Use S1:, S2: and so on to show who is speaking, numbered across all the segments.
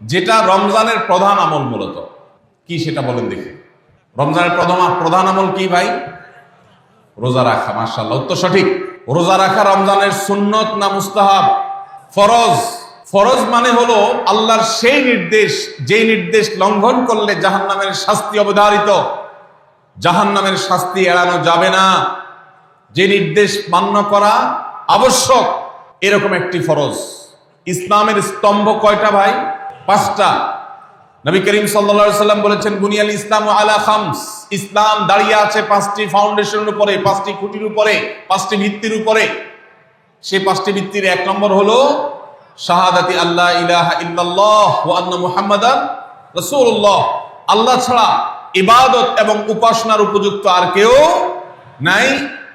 S1: যেটা রমজানের প্রধান আমল মূলত। কি সেটা বলেন দেখি। রমজানের প্রধান প্রধান আমল কি ভাই? রোজা রাখা মার্শাল্লাহ উত্তর সঠিক। রোজা রাখা রমজানের সুন্নত না মুস্তাহাব? ফরজ। ফরজ মানে হলো আল্লাহর সেই নির্দেশ, যেই নির্দেশ লঙ্ঘন করলে জাহান্নামের শাস্তি অবধারিত। জাহান্নামের শাস্তি এড়ানো যাবে না। যে নির্দেশ মান্য করা আবশ্যক, এরকম একটি ফরজ। ইসলামের স্তম্ভ কয়টা ভাই? পাঁচটা। নবী করিম সাল্লা সাল্লাম বলেছেন, বুনিয়াল ইসলাম আলা খামস। ইসলাম দাঁড়িয়ে আছে পাঁচটি ফাউন্ডেশনের উপরে, পাঁচটি খুঁটির উপরে, পাঁচটি ভিত্তির উপরে। সেই পাঁচটি ভিত্তির এক নম্বর হলো, শাহাদাতি আল্লাহ ইলাহা ইল্লাল্লাহ ওয়া আন্না মুহাম্মাদান রাসূলুল্লাহ। আল্লাহ ছাড়া ইবাদত এবং উপাসনার উপযুক্ত আর কেউ নাই।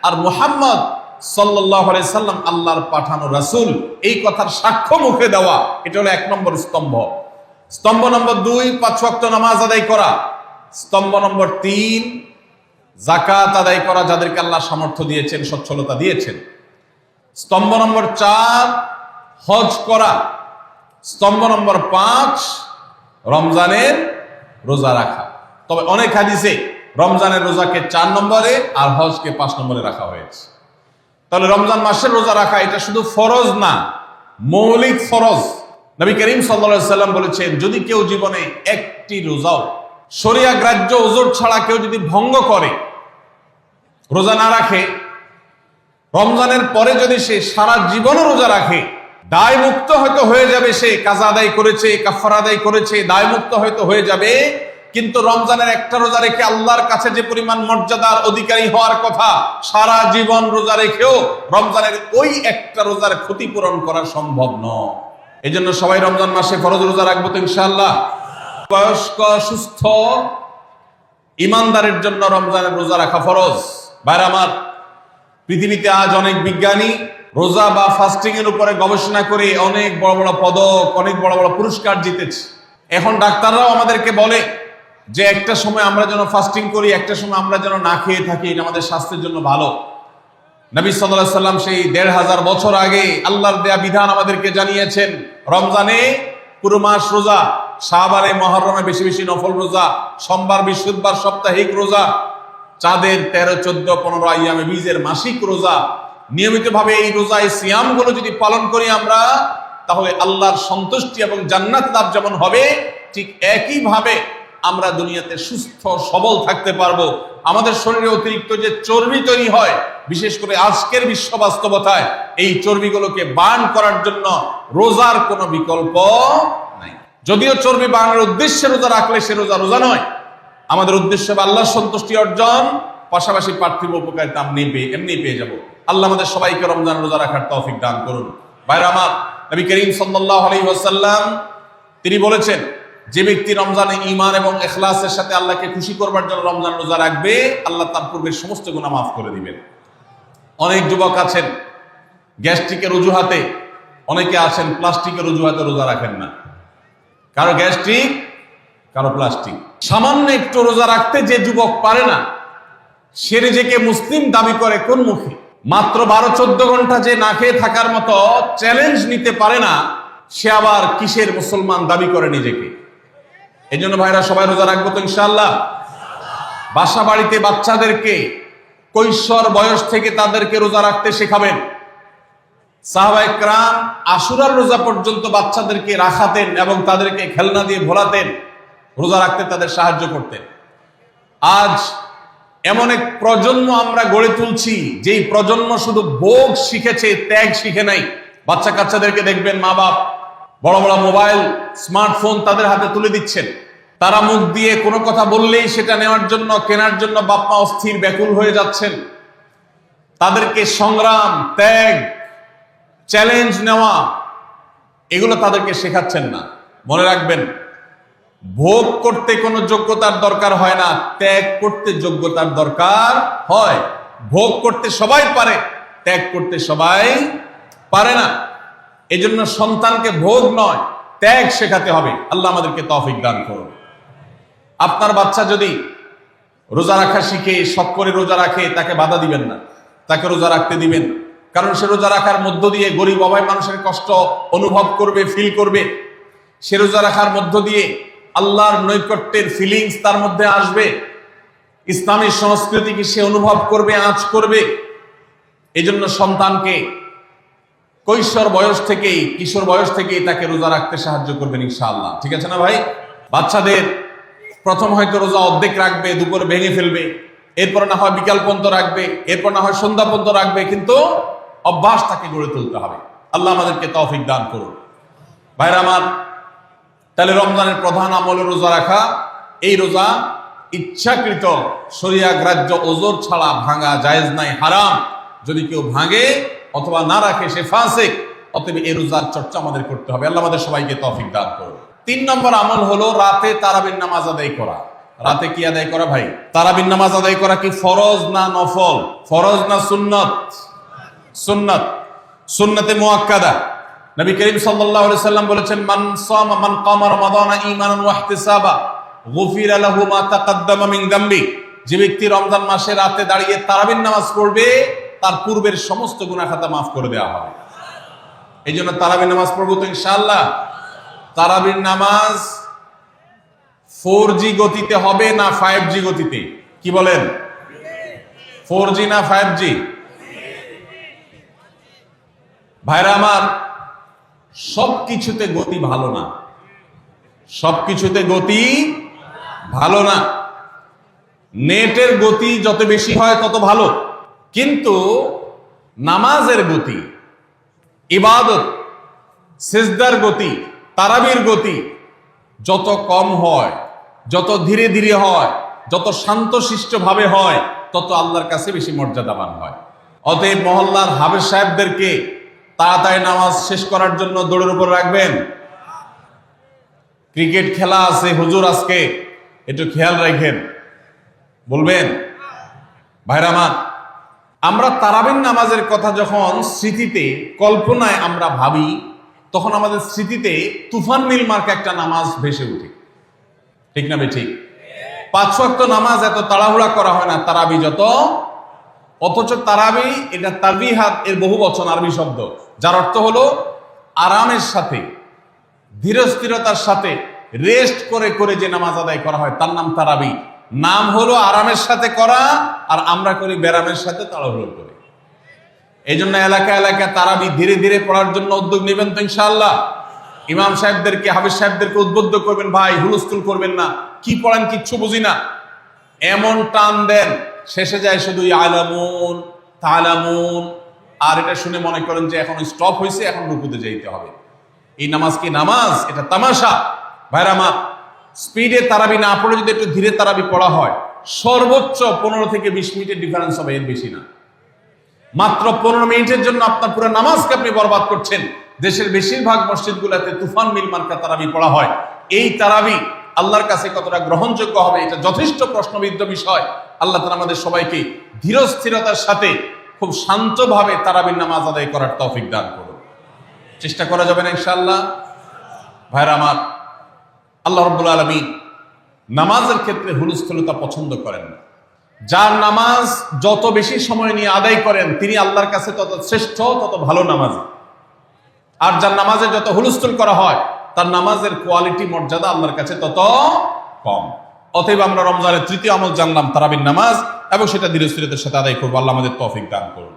S1: আর মুহাম্মদ সাল্লাম আল্লাহর পাঠানো রাসূল, এই কথার সাক্ষ্য মুখে দেওয়া, এটা হলো এক নম্বর স্তম্ভ। স্তম্ভ নম্বর দুই, পাঁচ নামাজ আদায় করা। স্তম্ভ নম্বর তিন জাকাত আদায় করা, যাদেরকে আল্লাহ সামর্থ্য দিয়েছেন, সচ্ছলতা দিয়েছেন। স্তম্ভ নম্বর চার, হজ করা। স্তম্ভ নম্বর পাঁচ, রমজানের রোজা রাখা। তবে অনেক হাদিসে রমজানের রোজাকে চার নম্বরে আর হজকে পাঁচ নম্বরে রাখা হয়েছে। তাহলে রমজান মাসের রোজা রাখা এটা শুধু ফরজ না, মৌলিক ফরজ। নবী করিম সাল্লাম বলেছেন, যদি কেউ জীবনে একটি রোজাও, শরিয়া গ্রাহ্য ওজোর ছাড়া কেউ যদি ভঙ্গ করে, রোজা না রাখে, রমজানের পরে যদি সে সারা জীবনও রোজা রাখে দায় মুক্ত হয়তো হয়ে যাবে সে, কাজা আদায় করেছে কাফার আদায় করেছে দায় মুক্ত হয়তো হয়ে যাবে কিন্তু রমজানের একটা রোজা রেখে আল্লাহর কাছে যে পরিমাণ মর্যাদার অধিকারী হওয়ার কথা, সারা জীবন রোজা রেখেও রমজানের ওই একটা রোজার ক্ষতিপূরণ করা সম্ভব নয়। এই জন্য সবাই রমজান মাসে ফরজ রোজা রাখব তো ইনশাআল্লাহ। বয়স্ক, সুস্থ, ইমানদারের জন্য রমজানের রোজা রাখা ফরজ। বাইরে আমার, পৃথিবীতে আজ অনেক বিজ্ঞানী রোজা বা ফাস্টিং এর উপরে গবেষণা করে অনেক বড় বড় পদক, অনেক বড় বড় পুরস্কার জিতেছে। এখন ডাক্তাররাও আমাদেরকে বলে যে একটা সময় আমরা যেন ফাস্টিং করি, একটা সময় আমরা যেন না খেয়ে থাকি, এটা আমাদের স্বাস্থ্যের জন্য ভালো। নবী সাল্লাহ সাল্লাম সেই দেড় হাজার বছর আগে আল্লাহর দেয়া বিধান আমাদেরকে জানিয়েছেন, রমজানে পুরো মাস রোজা শাহবারে মহরমে বেশি বেশি নফল রোজা, সোমবার, বৃহস্পতিবার সাপ্তাহিক রোজা, চাঁদের তেরো, চোদ্দ, পনেরো আইয়ামে বীজের মাসিক রোজা। নিয়মিতভাবে এই রোজা এই সিয়ামগুলো যদি পালন করি আমরা, তাহলে আল্লাহর সন্তুষ্টি এবং জান্নাত লাভ যেমন হবে, ঠিক একইভাবে আমরা দুনিয়াতে সুস্থ, সবল থাকতে পারব। আমাদের শরীরে অতিরিক্ত যে চর্বি তৈরি হয়, বিশেষ করে আজকের বিশ্ব বাস্তবতায়, এই চর্বিগুলোকে বান করার জন্য রোজার কোনো বিকল্প নাই। যদিও চর্বি বার্নের উদ্দেশ্যে রোজা রাখলে সে রোজা রোজা নয়, আমাদের উদ্দেশ্য বা আল্লাহর সন্তুষ্টি অর্জন, পাশাপাশি পার্থিব উপকারিতা আমি পেয়ে এমনি পেয়ে যাব। আল্লাহ আমাদের সবাইকে রমজান রোজা রাখার তৌফিক দান করুন। বাইরে আমার, নবী করিম সাল্লাল্লাহু আলাইহি ওয়াসাল্লাম, তিনি বলেছেন যে ব্যক্তি রমজানে ইমান এবং এখলাসের সাথে আল্লাহকে খুশি করবার জন্য রমজান রোজা রাখবে, আল্লাহ তার পূর্বের সমস্ত গুনাহ মাফ করে দিবেন। অনেক যুবক আছেন, গ্যাস্ট্রিকের অজুহাতে, অনেকে আছেন, প্লাস্টিকের অজুহাতে রোজা রাখেন না। কারও গ্যাস্ট্রিক, কারও প্লাস্টিক। সামান্য একটু রোজা রাখতে যে যুবক পারে না, সে নিজেকে মুসলিম দাবি করে কোন মুখে? মাত্র বারো চোদ্দ ঘণ্টা যে না খেয়ে থাকার মতো চ্যালেঞ্জ নিতে পারে না, সে আবার কিসের মুসলমান দাবি করে নিজেকে? এই জন্য ভাইরা সবাই রোজা রাখব তো ইনশাল্লাহ বাসা বাড়িতে বাচ্চাদেরকে কৈশোর বয়স থেকে তাদেরকে রোজা রাখতে শেখাবেন। সাহাবাই ক্রাম আশুরার রোজা পর্যন্ত বাচ্চাদেরকে রাখাতেন এবং তাদেরকে খেলনা দিয়ে ভোলাতেন, রোজা রাখতে তাদের সাহায্য করতেন। আজ এমন এক প্রজন্ম আমরা গড়ে তুলছি, যেই প্রজন্ম শুধু ভোগ শিখেছে, ত্যাগ শিখে নাই। বাচ্চা কাচ্চাদেরকে দেখবেন মা বাপ বড় বড় মোবাইল, স্মার্টফোন তাদের হাতে তুলে দিচ্ছেন। তারা মুখ দিয়ে কোনো কথা বললেই সেটা নেওয়ার জন্য, কেনার জন্য বাপ্পা অস্থির, ব্যাকুল হয়ে যাচ্ছেন। তাদেরকে সংগ্রাম, ত্যাগ, চ্যালেঞ্জ নেওয়া, এগুলো তাদেরকে শেখাচ্ছেন না। মনে রাখবেন, ভোগ করতে কোনো যোগ্যতার দরকার হয় না, ত্যাগ করতে যোগ্যতার দরকার হয়। ভোগ করতে সবাই পারে, ত্যাগ করতে সবাই পারে না। এজন্য সন্তানকে ভোগ নয়, ত্যাগ শেখাতে হবে। আল্লাহ আমাদেরকে তফিক দান করুন। আপনার বাচ্চা যদি রোজা রাখা শিখে সব করে রোজা রাখে, তাকে বাধা দিবেন না। তাকে রোজা রাখতে দিবেন। কারণ সে রোজা রাখার মধ্য দিয়ে গরিব অভাব মানুষের কষ্ট অনুভব করবে ফিল করবে। সে রোজা রাখার মধ্য দিয়ে আল্লাহর নৈকট্যের ফিলিংস তার মধ্যে আসবে। ইসলামী সংস্কৃতিকে সে অনুভব করবে, আঁচ করবে। এই জন্য সন্তানকে কৈশোর বয়স থেকেই, কিশোর বয়স থেকেই তাকে রোজা রাখতে সাহায্য করবেন ইনশাআল্লাহ। ঠিক আছে না ভাই? বাচ্চাদের প্রথম হয়তো রোজা অর্ধেক রাখবে, দুপুরে ভেঙে ফেলবে, এরপর না হয় বিকাল পর্যন্ত রাখবে, এরপর না হয় সন্ধ্যা পর্যন্ত রাখবে, কিন্তু অভ্যাস তাকে গড়ে তুলতে হবে। আল্লাহ আমাদেরকে তৌফিক দান করুন। ভাইরা আমার, তাহলে রমজানের প্রধান আমল রোজা রাখা, এই রোজা ইচ্ছাকৃত শরিয়া গ্রাহ্য ওজোর ছাড়া ভাঙা জায়েজ নাই, হারাম। যদি কেউ ভাঙে অথবা না রাখে, সে ফাসেক, অতএব এই রোজার চর্চা আমাদের করতে হবে। আল্লাহ আমাদের সবাইকে তৌফিক দান করুন। তিন নম্বর আমল হলো রাতে তারাবির নামাজ আদায় করা। রাতে কি আদায় করা ভাই? তারাবির নামাজ আদায় করা কি ফরজ না নফল? ফরজ না সুন্নত? সুন্নত। সুন্নতে মুআক্কাদা নবী করিম সাল্লাল্লাহু আলাইহি সাল্লাম বলেছেন, মান সামা, মান কামা রমাদানা ঈমানান ওয়া ইহতিসাবা, গুফিরা লাহু মা তাকাদ্দামা মিন যামবি যে ব্যক্তি রমজান মাসে রাতে দাঁড়িয়ে তারাবির নামাজ পড়বে, তার পূর্বের সমস্ত গুনাহ খাতা মাফ করে দেওয়া হবে। এই জন্য নামাজ পড়ব তো ইনশাআল্লাহ। তারাবির নামাজ ফোর জি গতিতে হবে না ফাইভ জি গতিতে? কি বলেন? ফোর জি না ফাইভ জি ভাইরা আমার সব কিছুতে গতি ভালো না। সব কিছুতে গতি ভালো না। নেটের গতি যত বেশি হয় তত ভালো। কিন্তু নামাজের গতি, ইবাদত, সেজদার গতি তারাবির গতি যত কম হয়, যত ধীরে ধীরে হয়, যত শান্তশিষ্ট ভাবে হয়, তত আল্লাহর কাছে বেশি মর্যাদাবান হয়। অতএব মহল্লার হাবের সাহেবদেরকে তাড়াতাড়ি নামাজ শেষ করার জন্য দৌড়ের উপর রাখবেন। ক্রিকেট খেলা আছে, হুজুর আজকে, একটু খেয়াল রাখেন। বলবেন, ভাইরা আমার, আমরা তারাবিন নামাজের কথা যখন স্মৃতিতে, কল্পনায় আমরা ভাবি তখন আমাদের স্মৃতিতে তুফান মিল মার্ক একটা নামাজ ভেসে উঠে। ঠিক না ঠিক? পাঁচ ওয়াক্ত নামাজ এত তাড়াহুড়া করা হয় না, তারাবি যত। অথচ তারাবি এটা তারবিহাত এর বহু বচন আরবি শব্দ, যার অর্থ হলো আরামের সাথে, ধীরস্থিরতার সাথে রেস্ট করে করে যে নামাজ আদায় করা হয়, তার নাম তারাবি। নাম হলো আরামের সাথে করা আর আমরা করি ব্যারামের সাথে তাড়াহুড়ো করে। এই জন্য এলাকা এলাকা তারাবি ধীরে ধীরে পড়ার জন্য উদ্যোগ নেবেন তো ইনশাআল্লাহ। ইমাম সাহেবদেরকে হাবিজ সাহেবদেরকে উদ্বুদ্ধ করবেন, ভাই, হুলস্থুল করবেন না। কি পড়েন, কিচ্ছু বুঝি না। এমন টান দেন, শেষে যায় শুধু আলামুন তালামুন। আর এটা শুনে মনে করেন যে এখন স্টপ হয়েছে এখন রুকুতে যাইতে হবে। এই নামাজ কি নামাজ? এটা তামাশা। ভাইরামা স্পিডে তারাবি না পড়ে যদি একটু ধীরে তারাবি পড়া হয়, সর্বোচ্চ পনেরো থেকে বিশ মিনিটের ডিফারেন্স হবে, এর বেশি না। মাত্র পনেরো মিনিটের জন্য আপনার পুরো নামাজকে আপনি বরবাদ করছেন। দেশের বেশিরভাগ মসজিদগুলোতে তুফান মিল মার্কা তারাবি পড়া হয়। এই তারাবি আল্লাহর কাছে কতটা গ্রহণযোগ্য হবে এটা যথেষ্ট প্রশ্নবিদ্ধ বিষয়। আল্লাহ তালা আমাদের সবাইকে ধীর স্থিরতার সাথে খুব শান্তভাবে তারাবির নামাজ আদায় করার তৌফিক দান করুন। চেষ্টা করা যাবে না ইনশাআল্লাহ। ভাইরা আমার, আল্লাহ রব্বুল আলমী নামাজের ক্ষেত্রে হুলস্থলতা পছন্দ করেন না। যার নামাজ যত বেশি সময় নিয়ে আদায় করেন, তিনি আল্লাহর কাছে তত শ্রেষ্ঠ, তত ভালো নামাজ। আর যার নামাজে যত হুলস্থুল করা হয়, তার নামাজের কোয়ালিটি মর্যাদা আল্লাহর কাছে তত কম। অতএব আমরা রমজানের তৃতীয় আমল জানলাম, তারাবির নামাজ, এবং সেটা ধীরস্থিরতার সাথে আদায় করব। আল্লাহ আমাদের তফিক দান করুন।